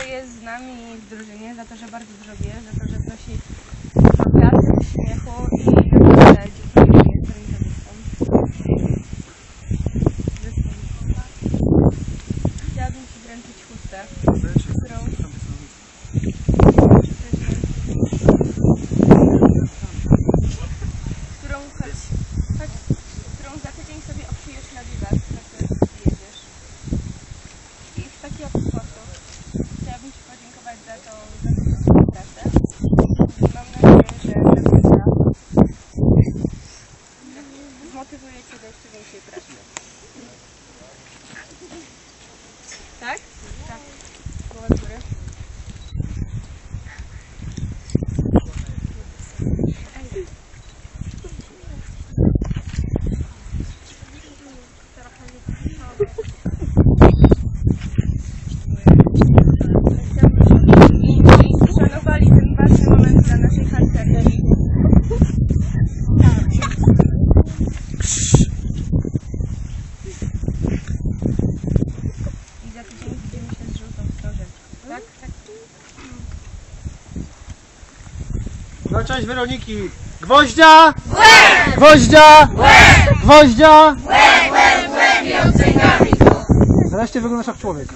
że jest z nami w drużynie, za to, że bardzo dużo wie, za to, że wnosi dużo klasy, śmiechu i naprawdę dziękuję za Chciałabym Ci wręczyć chustę, którą którą chodź, chodź, którą za tydzień sobie za tą, pracę. Mam nadzieję, że zmotywuje Cię do jeszcze większej pracy. Tak? Tak. Głowa do góry. i No cześć Weroniki. Gwoździa! Gwoździa! Gwoździa! Wreszcie wyglądasz jak człowiek.